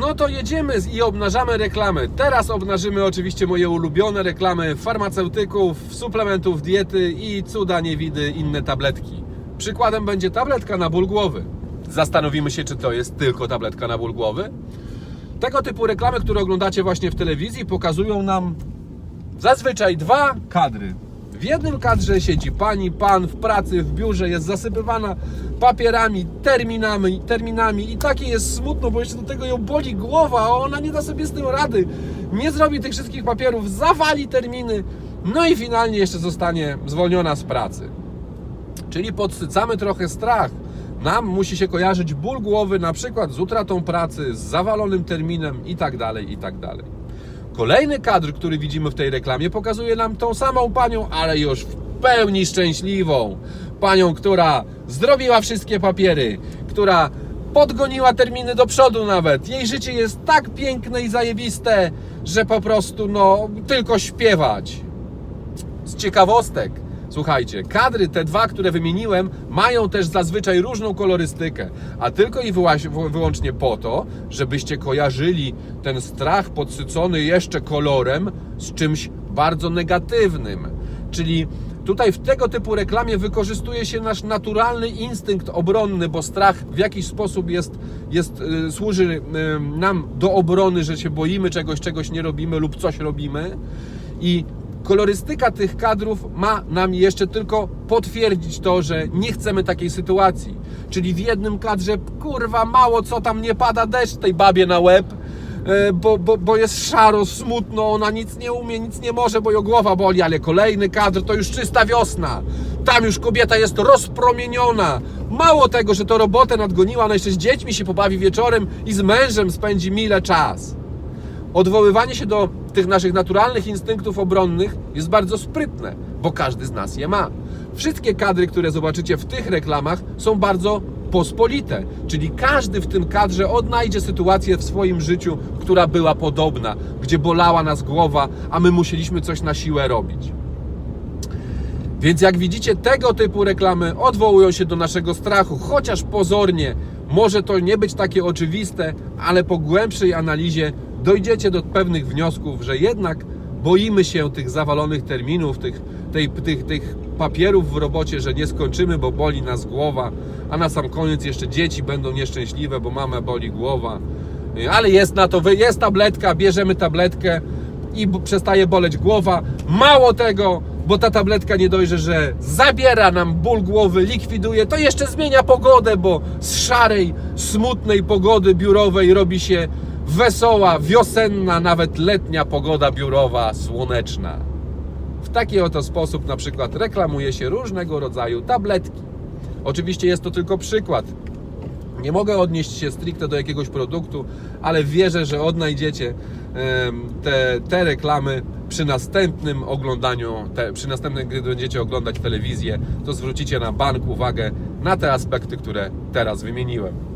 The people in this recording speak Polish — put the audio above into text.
No to jedziemy i obnażamy reklamy. Teraz obnażymy oczywiście moje ulubione reklamy farmaceutyków, suplementów diety i cuda niewidy inne tabletki. Przykładem będzie tabletka na ból głowy. Zastanowimy się, czy to jest tylko tabletka na ból głowy. Tego typu reklamy, które oglądacie właśnie w telewizji, pokazują nam zazwyczaj dwa kadry. W jednym kadrze siedzi pani, pan w pracy, w biurze, jest zasypywana papierami, terminami, terminami i takie jest smutno, bo jeszcze do tego ją boli głowa, a ona nie da sobie z tym rady. Nie zrobi tych wszystkich papierów, zawali terminy, no i finalnie jeszcze zostanie zwolniona z pracy. Czyli podsycamy trochę strach. Nam musi się kojarzyć ból głowy na przykład z utratą pracy, z zawalonym terminem i tak dalej, i tak dalej. Kolejny kadr, który widzimy w tej reklamie, pokazuje nam tą samą panią, ale już w pełni szczęśliwą. Panią, która zrobiła wszystkie papiery, która podgoniła terminy do przodu nawet. Jej życie jest tak piękne i zajebiste, że po prostu no tylko śpiewać z ciekawostek. Słuchajcie, kadry te dwa, które wymieniłem, mają też zazwyczaj różną kolorystykę, a tylko i wyłącznie po to, żebyście kojarzyli ten strach podsycony jeszcze kolorem z czymś bardzo negatywnym. Czyli tutaj w tego typu reklamie wykorzystuje się nasz naturalny instynkt obronny, bo strach w jakiś sposób jest, jest y, służy y, nam do obrony, że się boimy czegoś, czegoś nie robimy lub coś robimy. I kolorystyka tych kadrów ma nam jeszcze tylko potwierdzić to, że nie chcemy takiej sytuacji. Czyli w jednym kadrze, kurwa, mało co tam nie pada deszcz tej babie na łeb, e, bo, bo, bo jest szaro, smutno, ona nic nie umie, nic nie może, bo ją głowa boli, ale kolejny kadr to już czysta wiosna. Tam już kobieta jest rozpromieniona. Mało tego, że to robotę nadgoniła, ona jeszcze z dziećmi się pobawi wieczorem i z mężem spędzi mile czas odwoływanie się do tych naszych naturalnych instynktów obronnych jest bardzo sprytne, bo każdy z nas je ma. Wszystkie kadry, które zobaczycie w tych reklamach, są bardzo pospolite, czyli każdy w tym kadrze odnajdzie sytuację w swoim życiu, która była podobna, gdzie bolała nas głowa, a my musieliśmy coś na siłę robić. Więc jak widzicie, tego typu reklamy odwołują się do naszego strachu, chociaż pozornie może to nie być takie oczywiste, ale po głębszej analizie dojdziecie do pewnych wniosków, że jednak boimy się tych zawalonych terminów, tych, tej, tych, tych papierów w robocie, że nie skończymy, bo boli nas głowa, a na sam koniec jeszcze dzieci będą nieszczęśliwe, bo mama boli głowa. Ale jest na to, jest tabletka, bierzemy tabletkę i przestaje boleć głowa. Mało tego, bo ta tabletka nie dojrze, że zabiera nam ból głowy, likwiduje, to jeszcze zmienia pogodę, bo z szarej, smutnej pogody biurowej robi się wesoła, wiosenna, nawet letnia pogoda biurowa, słoneczna. W taki oto sposób na przykład reklamuje się różnego rodzaju tabletki. Oczywiście jest to tylko przykład. Nie mogę odnieść się stricte do jakiegoś produktu, ale wierzę, że odnajdziecie te, te reklamy przy następnym oglądaniu, te, przy następnym, gdy będziecie oglądać telewizję, to zwrócicie na bank uwagę na te aspekty, które teraz wymieniłem.